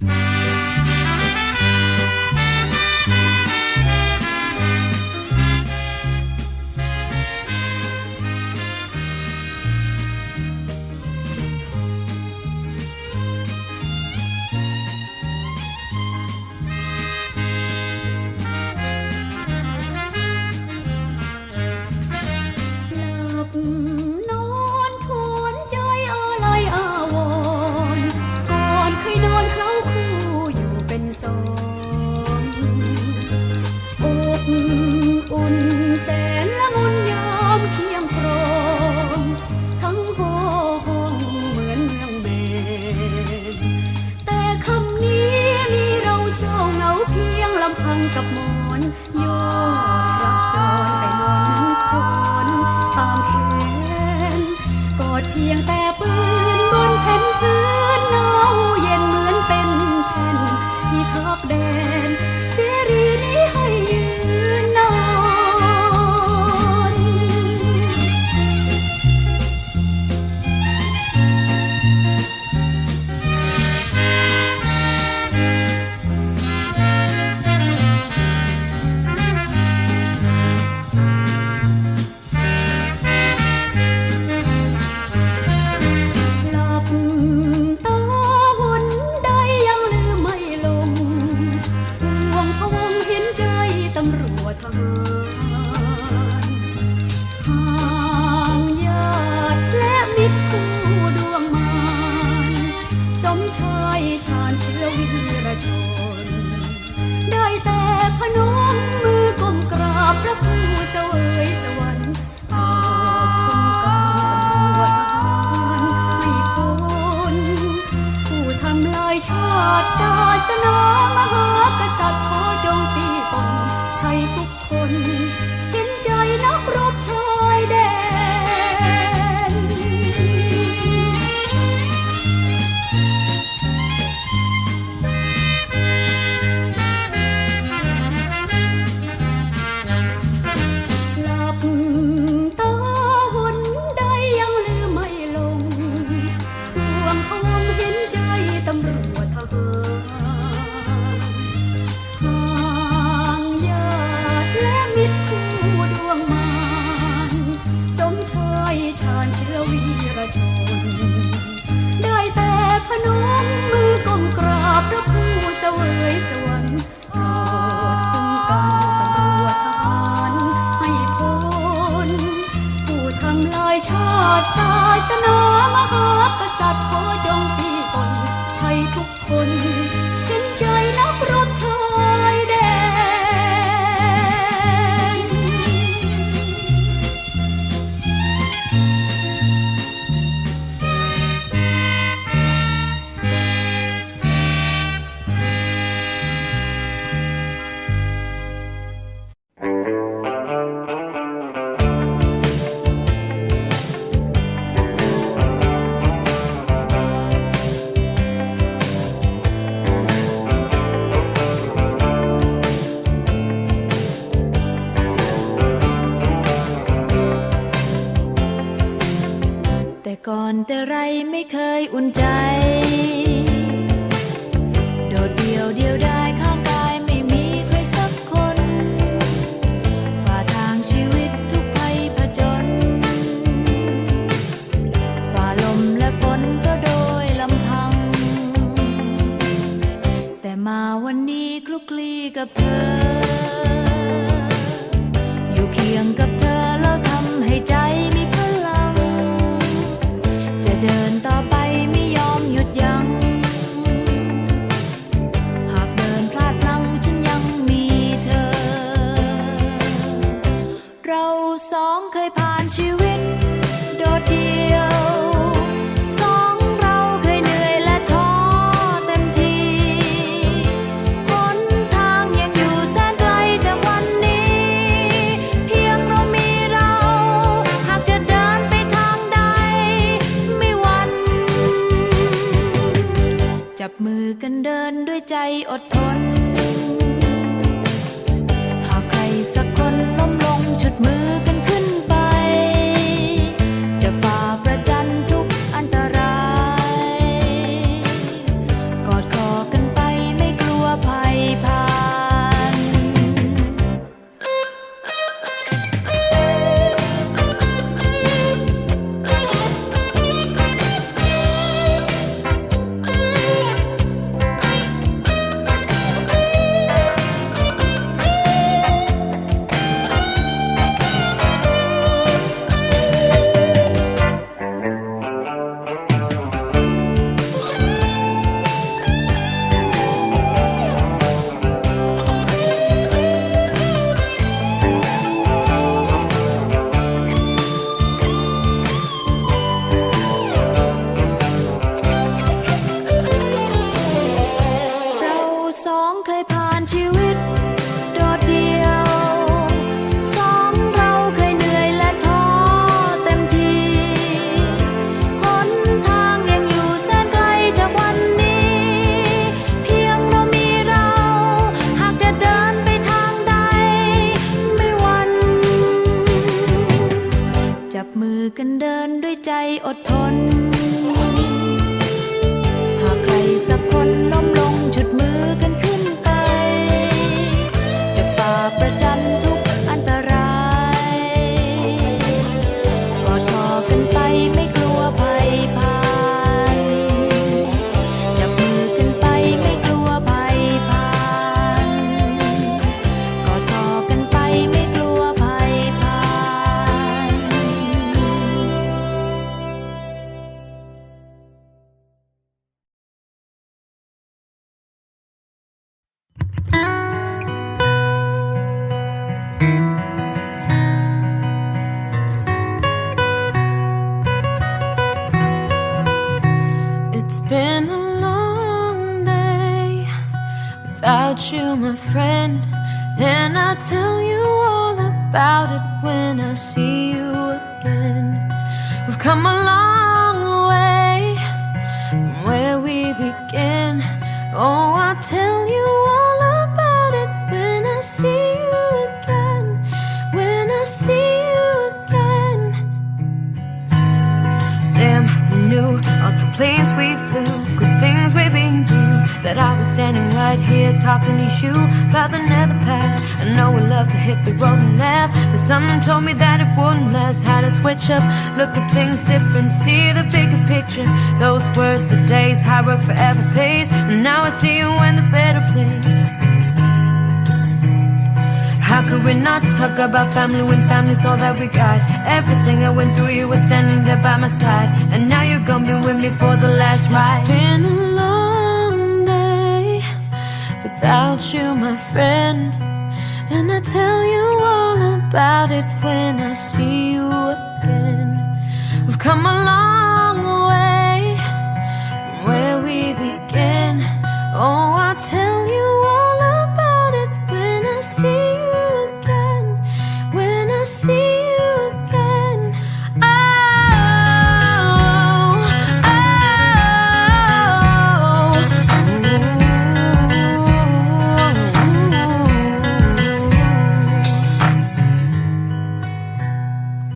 Mm-hmm. แสนละมุนยอมเคียงโครงทั้งโห้องเหมือนเมืองเบนแต่คำนี้มีเราเศร้าเหงาเพียงลำพังกับมอง 南无南无那哆啰。 อนแต่ไรไม่เคยอุ่นใจ โดดเดียวเดียวได้ข้างกายไม่มีใครสักคน ฝ่าทางชีวิตทุกภัยผจญ ฝ่าลมและฝนก็โดยลำพัง แต่มาวันนี้คลุกคลีกับเธอ ใจอดทน หากใครสักคนล้มลงชุดมือ อดทน น without you, my friend. And I'll tell you all about it when I see you again. We've come a talking to you about the nether path. I know we love to hit the road and laugh, but something told me that it wouldn't last. Had to switch up, look at things different, see the bigger picture. Those were the days, hard work forever pays. And now I see you in the better place. How could we not talk about family when family's all that we got? Everything I went through, you were standing there by my side. And now you're gonna be with me for the last ride. Without you, my friend. And I tell you all about it when I see you again. We've come a